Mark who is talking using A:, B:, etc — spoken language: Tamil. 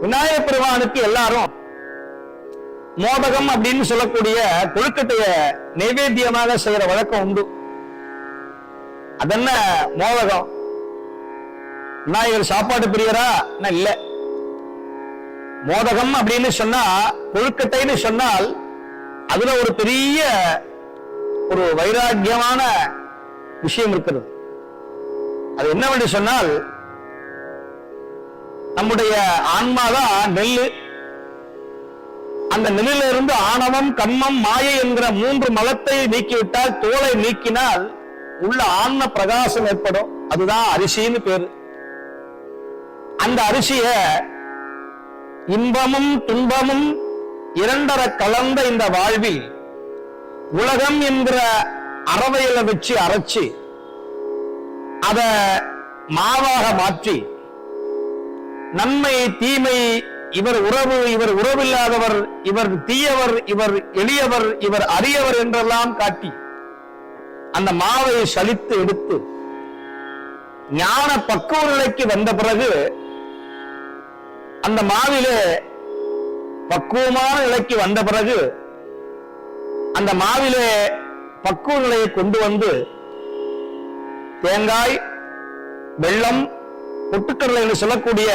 A: விநாயகர் பெருமானுக்கு எல்லாரும் மோதகம் அப்படின்னு சொல்லக்கூடிய கொழுக்கட்டைய நைவேத்தியமாக செய்யற வழக்கம் உண்டு. அதென்ன மோதகம் விநாயகர் சாப்பாடு பிரியரா? இல்ல. மோதகம் அப்படின்னு சொன்னா கொழுக்கட்டைன்னு சொன்னால் அதுல ஒரு பெரிய ஒரு வைராக்கியமான விஷயம் இருக்கிறது. அது என்னவென்று சொன்னால் நம்முடைய ஆன்மாதான் நெல்லு. அந்த நெல்லிலிருந்து ஆணவம் கண்மம் மாயை என்கிற மூன்று மலத்தை நீக்கிவிட்டால் தோலை நீக்கினால் உள்ள ஆன்ம பிரகாசம் ஏற்படும். அதுதான் அரிசின்னு பேரு. அந்த அரிசிய இன்பமும் துன்பமும் இரண்டர கலந்த இந்த வாழ்வில் உலகம் என்கிற அறவையில வச்சு அரைச்சு அத மாவாக மாற்றி நன்மை தீமை இவர் உறவு இவர் உறவில்லாதவர் இவர் தீயவர் இவர் எளியவர் இவர் அரியவர் என்றெல்லாம் காட்டி அந்த மாவை சலித்து எடுத்து ஞான பக்குவ நிலைக்கு வந்த பிறகு அந்த மாவிலே பக்குவமான நிலைக்கு வந்த பிறகு அந்த மாவிலே பக்குவ நிலையை கொண்டு வந்து தேங்காய் வெள்ளம் பொட்டுக்கடலை என்று சொல்லக்கூடிய